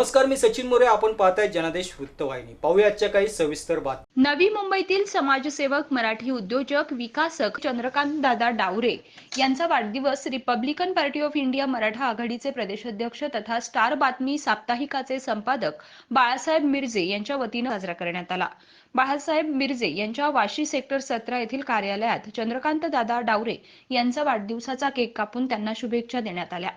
नमस्कार मी सचिन मोरे. आपण पाहताय जनादेश वृत्तवाहिनी. पाहूया आजच्या काही सविस्तर बात नवी मुंबईतील समाजसेवक मराठी उद्योजक विकासक चंद्रकांत दादा डावरे यांचा वाढदिवस Republican Party of India Maratha आघाडीचे प्रदेशाध्यक्ष तथा स्टार बातमी साप्ताहिकाचे संपादक बाळासाहेब मिरजे यांच्या वतीनं साजरा करण्यात आला. बाळासाहेब मिरजे यांच्या वाशी सेक्टर सतरा येथील कार्यालयात चंद्रकांत दादा डावरे यांचा वाढदिवसाचा केक कापून त्यांना शुभेच्छा देण्यात आल्या.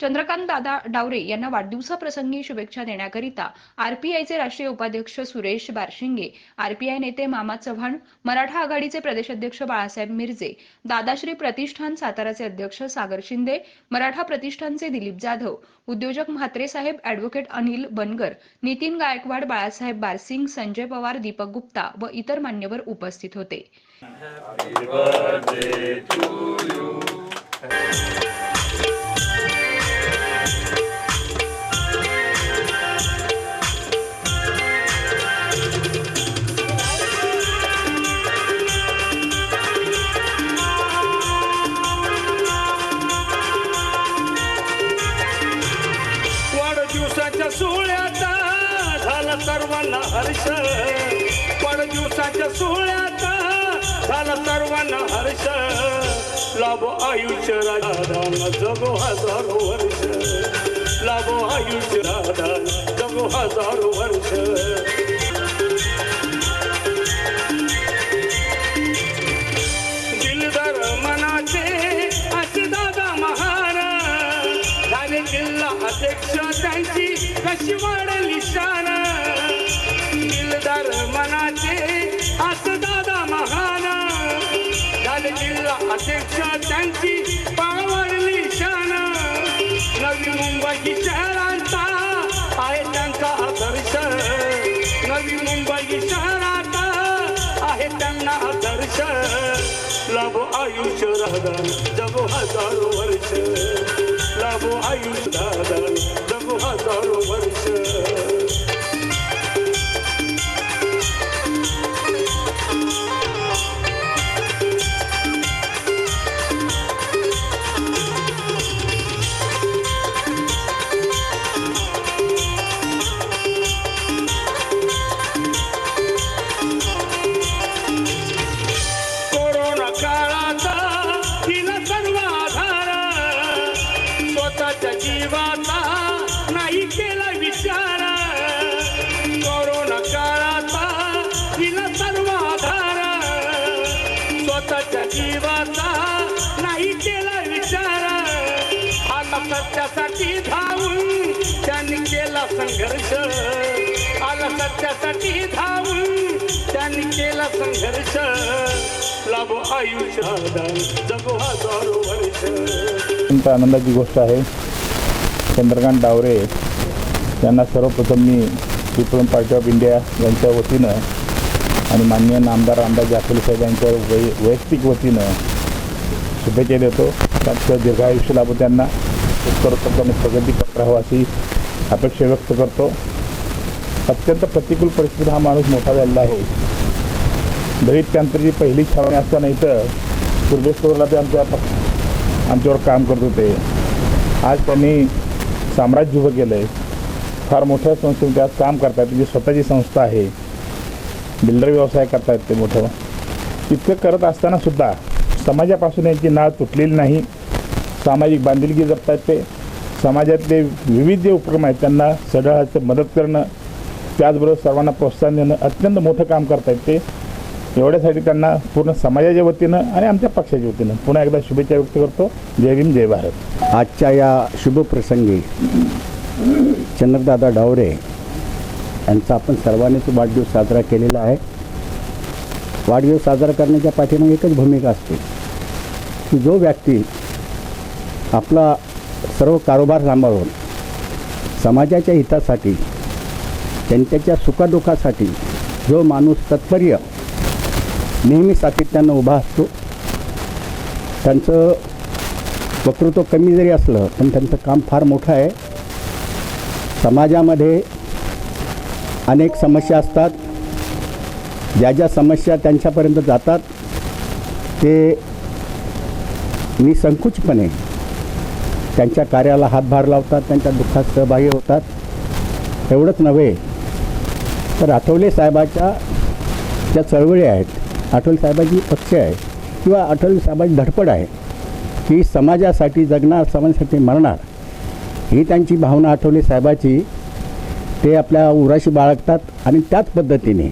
चंद्रकांत दादा डावरे यांना वाढदिवसाप्रसंगी शुभेच्छा देण्याकरिता आरपीआयचे राष्ट्रीय उपाध्यक्ष सुरेश बारशिंगे आरपीआय नेते मामा चव्हाण मराठा आघाडीचे प्रदेशाध्यक्ष बाळासाहेब मिरजे दादाश्री प्रतिष्ठान साताराचे अध्यक्ष सागर शिंदे मराठा प्रतिष्ठानचे दिलीप जाधव उद्योजक म्हात्रे साहेब अनिल बनगर नितीन गायकवाड बाळासाहेब बारसिंग संजय पवार दीपक गुप्ता व इतर मान्यवर उपस्थित होते. मन हर्ष. लाभो आयुष्य राधा जगो हजारो वर्ष. लाभो आयुष्य राधा जगो हजारो वर्ष. दिलदार त्यांची पावडली शान नवी मुंबई शहरांचा आहे त्यांचा आदर्श. नवी मुंबई शहरात आहे त्यांना आदर्श. लाभ आयुष्य राधा जगो हजारो वर्ष. लाभ आयुष्य राधा जगो सत्यासाठी धावून त्यांनी केला संघर्ष. आला सत्यासाठी धावून त्यांनी केला संघर्ष. लाभो आयुष्य जगो हजारो वर्ष. आनंदाची गोष्ट आहे. चंद्रकांत डावरे यांना सर्वप्रथम मी पीपल पार्टी ऑफ इंडिया यांच्या वतीनं आणि माननीय नामदार रामदास जाफर साहेब यांच्या वै वैयक्तिक वतीनं शुभेच्छा देतो. त्यांचं दीर्घायुष्य लाभो त्यांना. उत्तरोत्तर आणि प्रगती करत राहावं अशी अपेक्षा व्यक्त करतो. अत्यंत प्रतिकूल परिस्थितीत हा माणूस मोठा झालेला आहे. दलित त्यांची पहिली छावणी असताना इथं पूर्वेश्वरला ते आमच्या आमच्यावर काम करत होते. आज त्यांनी साम्राज्य उभं केलं आहे फार मोठ्या संस्थेत आज काम करतात त्यांची म्हणजे स्वतःची संस्था आहे. बिल्डर व्यवसाय करतायत ते मोठं. इतकं करत असताना सुद्धा समाजापासून यांची नाळ तुटलेली नाही. सामाजिक बांधिलकी जपतात ते. समाजातले विविध जे उपक्रम आहेत त्यांना सगळ्याचं मदत करणं त्याचबरोबर सर्वांना प्रोत्साहन देणं अत्यंत मोठं काम करतायत ते. एवढ्यासाठी त्यांना पूर्ण समाजाच्या वतीनं आणि आमच्या पक्षाच्या वतीनं पुन्हा एकदा शुभेच्छा व्यक्त करतो. जय भीम जय भारत. आजच्या या शुभप्रसंगी चंद्रदादा डावरे यांचा आपण सर्वांनीच वाढदिवस साजरा केलेला आहे. वाढदिवस साजरा करण्याच्या पाठीमागे एकच भूमिका असते की जो व्यक्ती आपला सर्व कारोबार सांभाळून समाजाच्या हितासाठी त्यांच्या सुखदुःखासाठी जो माणूस तत्पर्य नेहमी सातत्यानं उभा असतो त्यांचं वक्तृत्व कमी जरी असलं पण त्यांचं काम फार मोठं आहे. समाजामध्ये अनेक समस्या असतात. ज्या ज्या समस्या त्यांच्यापर्यंत जातात ते निसंकुचपणे त्यांच्या कार्याला हातभार लावतात त्यांच्या दुःखात सहभागी होतात. एवढंच नव्हे तर आठवले साहेबाच्या ज्या चळवळी आहेत आठवले साहेबाची पक्ष आहे किंवा आठवले साहेबाची धडपड आहे की समाजासाठी जगणार समाजासाठी मरणार ही त्यांची भावना आठवले साहेबाची ते आपल्या उराशी बाळगतात आणि त्याच पद्धतीने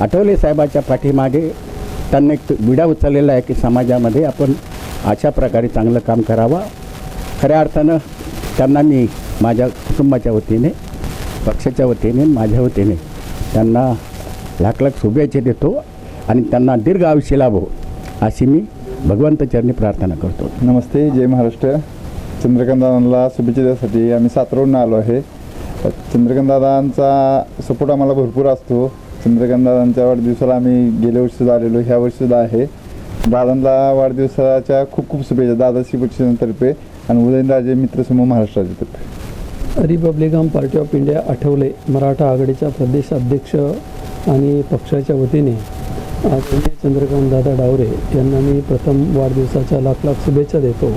आठवले साहेबाच्या पाठीमागे त्यांनी एक विडा उचललेला आहे की समाजामध्ये आपण अशा प्रकारे चांगलं काम करावं. खऱ्या अर्थानं त्यांना मी माझ्या कुटुंबाच्या वतीने पक्षाच्या वतीने माझ्या वतीने त्यांना लाख लाख शुभेच्छा देतो आणि त्यांना दीर्घ आयुष्य लाभो अशी मी भगवंत चरणी प्रार्थना करतो. नमस्ते जय महाराष्ट्र. चंद्रकांतदादांना शुभेच्छा देण्यासाठी आम्ही साताराहून आलो आहे. चंद्रकांतदादांचा सपोर्ट आम्हाला भरपूर असतो. चंद्रकांतदादांच्या वाढदिवसाला आम्ही गेल्या वर्षीसुद्धा आलेलो ह्या वर्षीसुद्धा आहे. दादांना वाढदिवसाच्या खूप खूप शुभेच्छा दादाश्री बक्षिसांतर्फे आणि उदयनराजे मित्रसमूह महाराष्ट्रातर्फे Republican Party of India Athawale Maratha आघाडीच्या प्रदेश अध्यक्ष आणि पक्षाच्या वतीने चंद्रकांत दादा डावरे यांना मी प्रथम वाढदिवसाच्या लाख लाख शुभेच्छा देतो.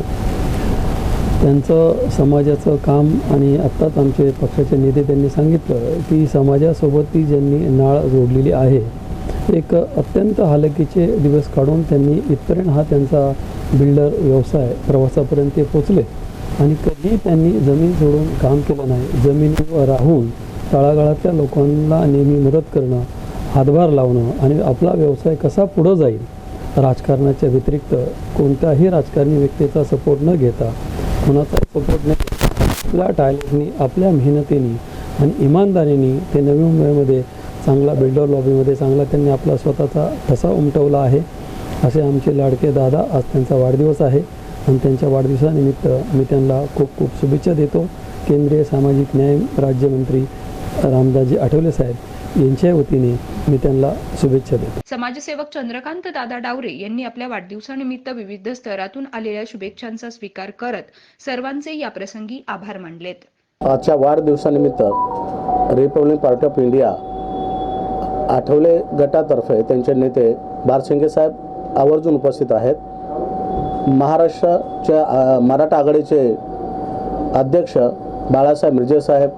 त्यांचं समाजाचं काम आणि आत्ताच आमचे पक्षाचे नेते त्यांनी सांगितलं की समाजासोबत ती ज्यांनी नाळ जोडलेली आहे एक अत्यंत हालकीचे दिवस काढून त्यांनी इथपर्यंत हा त्यांचा बिल्डर व्यवसाय प्रवासापर्यंत ते पोचले. आणि कधी त्यांनी जमीन सोडून काम केलं नाही जमिनीवर राहून तळागाळातल्या लोकांना नेहमी मदत करणं हातभार लावणं आणि आपला व्यवसाय कसा पुढं जाईल राजकारणाच्या व्यतिरिक्त कोणत्याही राजकारणी व्यक्तीचा सपोर्ट न घेता कोणाचाही सपोर्ट न घेता आपल्या टायलेटनी आपल्या मेहनतीने आणि इमानदारीने ते नवी मुंबईमध्ये चांगला बिल्डर लॉबीमध्ये चांगला त्यांनी आपला स्वतःचा ठसा उमटवला आहे. असे आमचे लाडके दादा आज त्यांचा वाढदिवस आहे. आणि त्यांच्या वाढदिवसानिमित्त मी त्यांना खूप खूप शुभेच्छा देतो. केंद्रीय सामाजिक न्याय राज्यमंत्री रामदासजी आठवले साहेब यांच्या वतीने मी त्यांना शुभेच्छा देतो. समाजसेवक चंद्रकांत दादा डावरे यांनी आपल्या वाढदिवसानिमित्त विविध स्तरातून आलेल्या शुभेच्छांचा स्वीकार करत सर्वांचे याप्रसंगी आभार मानलेत. आजच्या वाढदिवसानिमित्त Republic Party of India Athawale गटातर्फे त्यांचे नेते बारशिंगे साहेब आवर्जून उपस्थित आहेत. महाराष्ट्राच्या मराठा आघाडीचे अध्यक्ष बाळासाहेब मिर्जे साहेब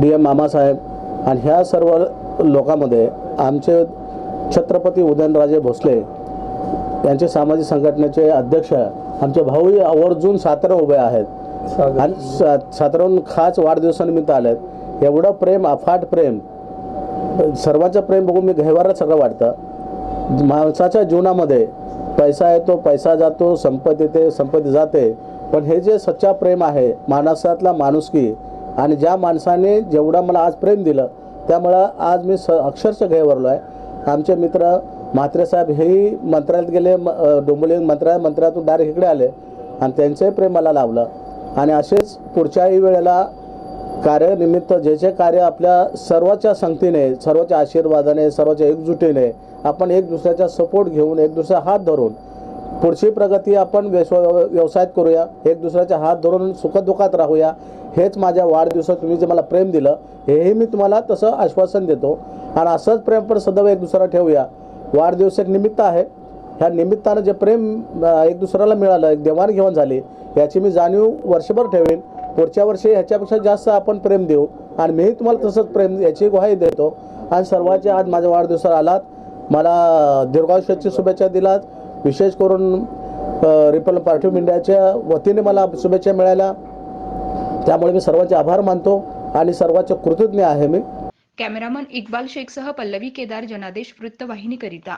डी एम मामासाहेब आणि ह्या सर्व लोकांमध्ये आमचे छत्रपती उदयनराजे भोसले यांचे सामाजिक संघटनेचे अध्यक्ष आमचे भाऊही आवर्जून सातारा उभे आहेत. आणि साताराहून खास वाढदिवसानिमित्त आलेत. एवढं प्रेम अफाट प्रेम सर्वांचं प्रेम बघून मी घेवारच सगळं वाटतं. माणसाच्या जीवनामध्ये पैसा येतो पैसा जातो संपत्ती येते संपत्ती जाते. पण हे जे सच्चा प्रेम आहे माणसातला माणुसकी आणि ज्या माणसाने जेवढा मला आज प्रेम दिलं त्यामुळं आज मी स अक्षरशः घेवरलो आहे. आमचे मित्र म्हात्रे साहेब हेही मंत्रालयात गेले म- डोंबोली मंत्रालय मंत्र्यातून डायरेक्ट इकडे आले आणि त्यांचंही प्रेम मला लावलं आणि असेच पुढच्याही वेळेला कार्यानिमित्त जे जे कार्य आपल्या सर्वाच्या संगतीने सर्वाच्या आशीर्वादाने सर्वाच्या एकजुटीने आपण एक दुसऱ्याचा सपोर्ट घेऊन एक दुसरा हात धरून पुढची प्रगती आपण व्यव व्यवसायात करूया एक दुसऱ्याचा हात धरून सुखदुःखात राहूया हेच माझ्या वाढदिवसात तुम्ही जे मला प्रेम दिलं हेही मी तुम्हाला तसं आश्वासन देतो. आणि असंच प्रेम पण सदैव एक दुसरा ठेवूया. वाढदिवस एक निमित्त आहे. ह्या निमित्तानं जे प्रेम एक दुसऱ्याला मिळालं एक देवाणघेवाण झाली याची मी जाणीव वर्षभर ठेवेन. पुढच्या वर्षी ह्याच्यापेक्षा जास्त आपण प्रेम देऊ. आणि मीही तुम्हाला तसंच प्रेम याची ग्वाही देतो. आणि सर्वांच्या आज माझ्या वाढदिवसाला आलात. मला दीर्घायुष्याची शुभेच्छा दिलात. विशेष करून रिपब्लिक पार्टी ऑफ इंडियाच्या वतीने मला शुभेच्छा मिळाल्या. त्यामुळे मी सर्वांचे आभार मानतो आणि सर्वांचे कृतज्ञ आहे मी. कॅमेरामन इक्बाल शेखसह पल्लवी केदार जनादेश वृत्तवाहिनीकरिता.